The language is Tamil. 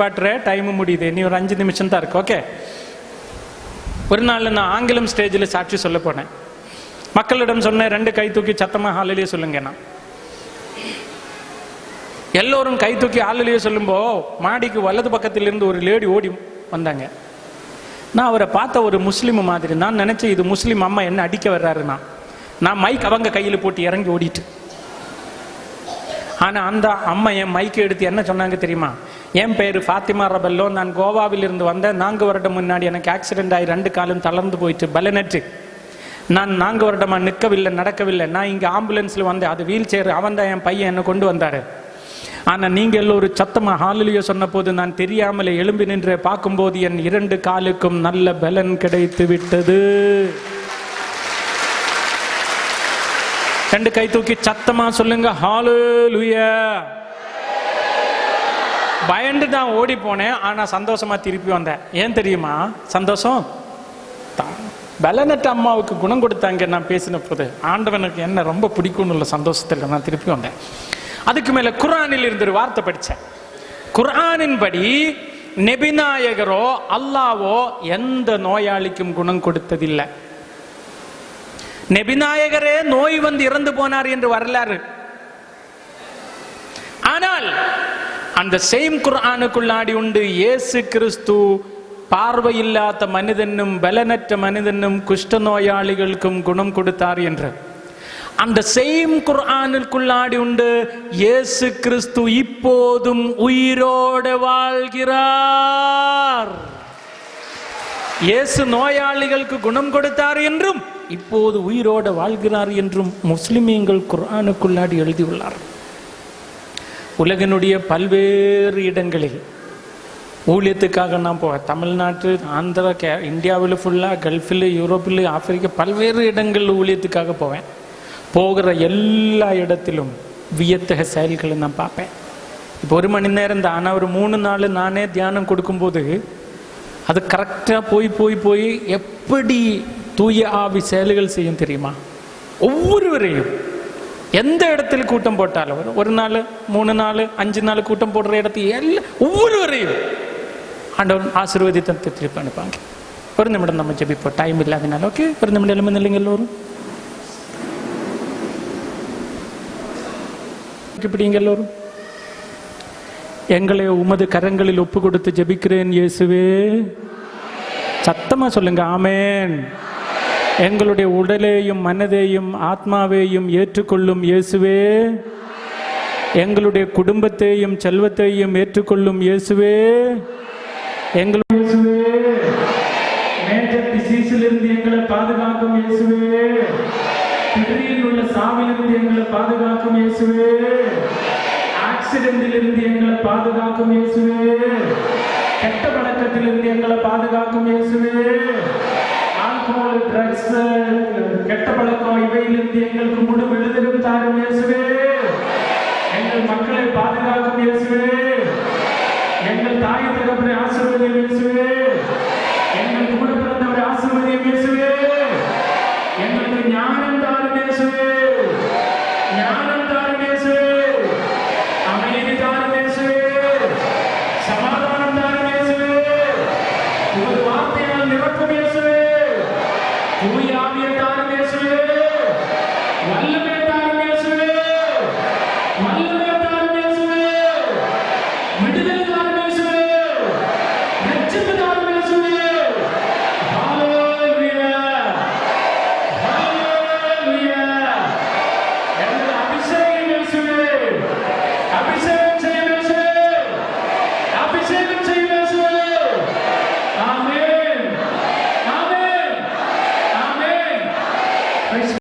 பாட்டுற டைம் முடியுது. நீ ஒரு அஞ்சு நிமிஷம் தான் இருக்கு ஓகே ஒரு நாள் நான் ஆங்கிலம் ஸ்டேஜில் சாட்சி சொல்ல போனேன். மக்களிடம் சொன்னேன் ரெண்டு கை தூக்கி சத்தமாக ஹாலிலேயே சொல்லுங்க நான். எல்லோரும் கை தூக்கி ஹாலிலேயே சொல்லும்போ மாடிக்கு வலது பக்கத்தில் இருந்து ஒரு லேடி ஓடி வந்தாங்க. நான் அவரை பார்த்த ஒரு முஸ்லீம் மாதிரி நான் நினைச்சேன் இது முஸ்லீம் அம்மா என்ன அடிக்க வர்றாருன்னா நான். மைக் அவங்க கையில் போட்டு இறங்கி ஓடிட்டு. ஆனால் அந்த அம்மா என் மைக்கை எடுத்து என்ன சொன்னாங்க தெரியுமா? என் பேர் ஃபாத்திமா ரபல்லோ. நான் கோவாவில் இருந்து வந்தேன். நான்கு வருடம் முன்னாடி எனக்கு ஆக்சிடென்ட் ஆகி ரெண்டு காலும் தளர்ந்து போயிட்டு பலனற்று நான் நான்கு வருடமா நிற்கவில்லை நடக்கவில்லை. நான் இங்கே ஆம்புலன்ஸில் வந்தேன். அது வீல் சேர் அவன் தான் என் பையன் என்னை கொண்டு வந்தாரு. ஆனால் நீங்கள் எல்லோரும் சத்தமாக ஹாலிலேயே சொன்ன போது நான் தெரியாமலே எழும்பி நின்று பார்க்கும்போது என் இரண்டு காலுக்கும் நல்ல பலன் கிடைத்து விட்டது. ரெண்டு கை தூக்கி சத்தமாக சொல்லுங்க ஹாலேலூயா பயந்து தான் ஓடி போனேன் ஆனால் சந்தோஷமாக திருப்பி வந்தேன். ஏன் தெரியுமா? சந்தோஷம்? தான். பலனற்ற அம்மாவுக்கு குணம் கொடுத்தாங்க நான் பேசின போது. ஆண்டவனுக்கு என்ன ரொம்ப பிடிக்கும்னு உள்ள சந்தோஷத்தில் நான் திருப்பி வந்தேன். அதுக்கு மேலே குர்ஆனில் இருந்து ஒரு வார்த்தை படித்தேன். குர்ஆனின் படி நெபிநாயகரோ அல்லாவோ எந்த நோயாளிக்கும் குணம் கொடுத்ததில்லை. நெபிநாயகரே நோய் வந்து இறந்து போனார் என்று வரலாறு. ஆனால் அந்த சேம் குர்ஆனுக்குள்ளாடி உண்டு. இயேசு கிறிஸ்து பார்வையில்லாத மனிதனும் பலனற்ற மனிதனும் குஷ்ட நோயாளிகளுக்கும் குணம் கொடுத்தார் என்று. அந்த சேம் குர்ஆனுக்குள்ளாடி உண்டு. இயேசு கிறிஸ்து இப்போதும் உயிரோடு வாழ்கிறார். இயேசு நோயாளிகளுக்கு குணம் கொடுத்தார் என்றும் இப்போது உயிரோடு வாழ்கிறார் என்றும் முஸ்லிமீங்கள் குர்ஆனுக்குள்ளாடி எழுதியுள்ளார் உலகினுடைய பல்வேறு இடங்களில் ஊழியத்துக்காக நான் போவேன். தமிழ்நாட்டு ஆந்திரா கே இந்தியாவில் ஃபுல்லாக கல்ஃபில் யூரோப்பில் ஆப்பிரிக்கா பல்வேறு இடங்களில் ஊழியத்துக்காக போவேன். போகிற எல்லா இடத்திலும் வியத்தக செயல்களை நான் பார்ப்பேன். இப்போ ஒரு மணி நேரம் தான். ஆனால் ஒரு மூணு நாள் நானே தியானம் கொடுக்கும்போது அது கரெக்டாக போய் போய் போய் எப்படி தூய ஆவி செயல்கள் செய்யும் தெரியுமா? ஒவ்வொருவரையும் எந்த இடத்துல கூட்டம் போட்டாலும் ஒரு- ஒரு நாள் மூணு நாள் அஞ்சு நாள் கூட்டம் போடுற இடத்துல எல்லாம் ஒவ்வொருவரையும் ஆண்டவன் ஆசீர்வதித்து திருப்பி அனுப்பாங்க ஒரு நிமிடம் நம்ம ஜெபிப்போம். டைம் இல்லாதனால ஓகே ஒரு நிமிடம் எழுமி இல்லைங்க எல்லோரும்? இப்படிங்க எல்லோரும்? எங்களை உமது கரங்களில் ஒப்பு கொடுத்து ஜெபிக்கிறேன் இயேசுவே. சத்தமா சொல்லுங்க ஆமேன். எங்களுடைய உடலையும் மனதையும் ஆத்மாவையும் ஏற்றுக்கொள்ளும் இயேசுவே. எங்களுடைய குடும்பத்தையும் செல்வத்தையும் ஏற்றுக்கொள்ளும் இயேசுவே. எங்களுடைய எங்களை பாதுகாக்கும் இயேசுவே. திடீரில் உள்ள சாவிலிருந்து எங்களை பாதுகாக்கும் இயேசுவே. ஆக்சிடென்டிலிருந்து எங்களை பாதுகாக்கும் இயேசுவே. கெட்ட பழக்கத்திலிருந்து எங்களை பாதுகாக்கும் இயேசுவே. ஆல்கோஹால் ட்ரக்ஸ் கெட்ட பழக்கம் இவையிலிருந்து எங்களுக்கு முழு விடுதலும் தாரும் இயேசுவே. எங்கள் மக்களை பாதுகாக்கும் இயேசுவே. எங்கள் தாயத்தை தகப்பனை ஆசீர்வதியும் இயேசுவே. தாரும் இயேசுவே